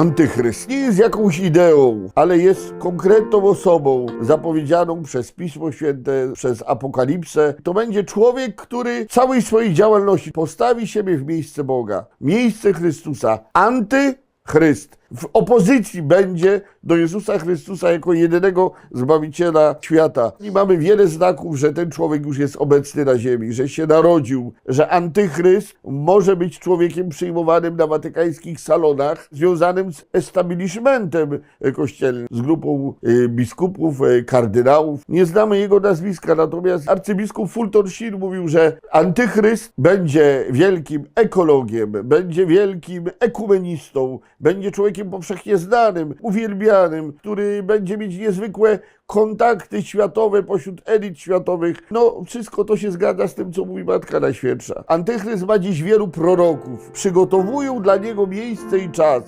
Antychryst nie jest jakąś ideą, ale jest konkretną osobą zapowiedzianą przez Pismo Święte, przez Apokalipsę. To będzie człowiek, który całej swojej działalności postawi siebie w miejsce Boga, miejsce Chrystusa. Antychryst. W opozycji będzie do Jezusa Chrystusa jako jedynego Zbawiciela świata. I mamy wiele znaków, że ten człowiek już jest obecny na ziemi, że się narodził, że antychryst może być człowiekiem przyjmowanym na watykańskich salonach, związanym z establishmentem kościelnym, z grupą y, biskupów, y, kardynałów. Nie znamy jego nazwiska, natomiast arcybiskup Fulton Sheen mówił, że antychryst będzie wielkim ekologiem, będzie wielkim ekumenistą, będzie człowiekiem powszechnie znanym, uwielbianym, który będzie mieć niezwykłe kontakty światowe pośród elit światowych. No, wszystko to się zgadza z tym, co mówi Matka Najświętsza. Antychryst ma dziś wielu proroków. Przygotowują dla niego miejsce i czas.